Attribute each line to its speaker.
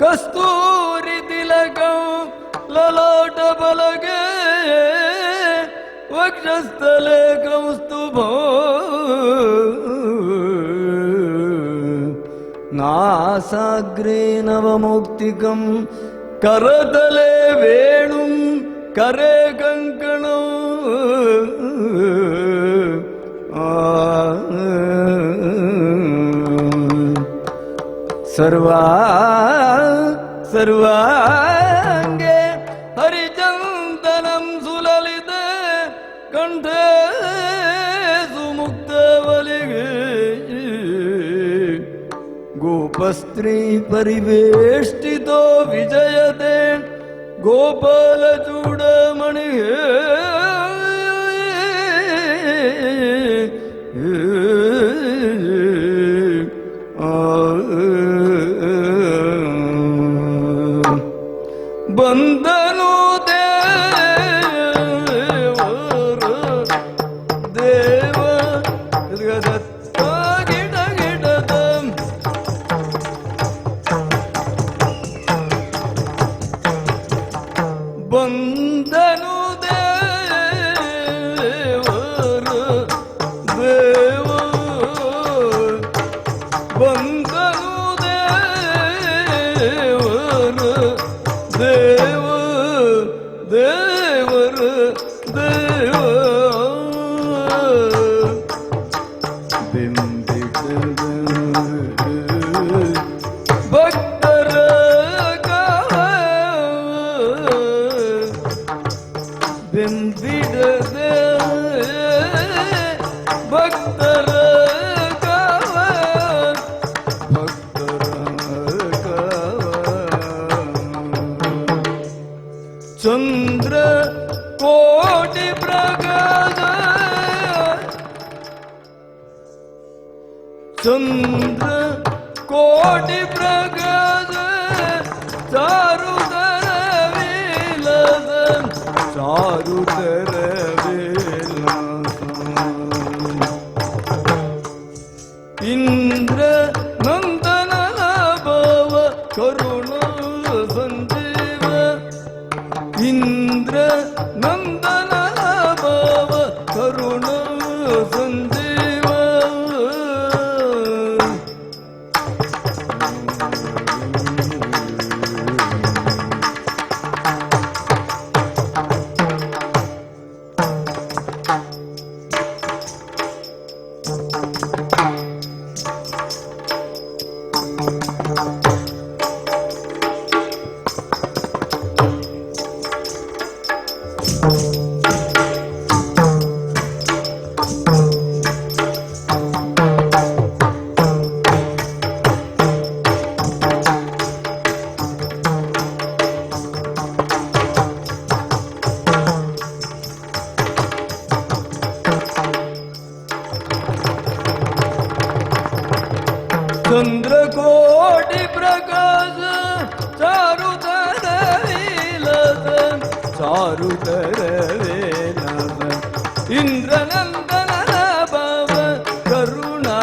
Speaker 1: கஸ்தூரி திலகம் லலாட்ட பலகே வக்ஷஸ்தலே கௌஸ்துபோ நாசாகிரே நவமௌக்திகம் கரதலே வேணும் கரே கங்கணம். सर्वा सर्वाङ्गे हरिचन्दनं सुललिते कण्ठे सुमुक्तवलिगे गोपस्त्री परिवेष्टितो विजयते गोपालचूडमणिः ಬಂದನು ದೇವರು ದೇವ ಗಿಡ ಬಂದನು ದೇವರು ದೇವ ಬಂದನು ஒரு चंद्र कोटि प्रगद चंद्र कोटि प्रगद चारु तरविलसन चारु तरविलसन इंद्र 人. चन्द्रकोटि प्रकाश चारु तदी लारु कर इन्द्रनग करुणा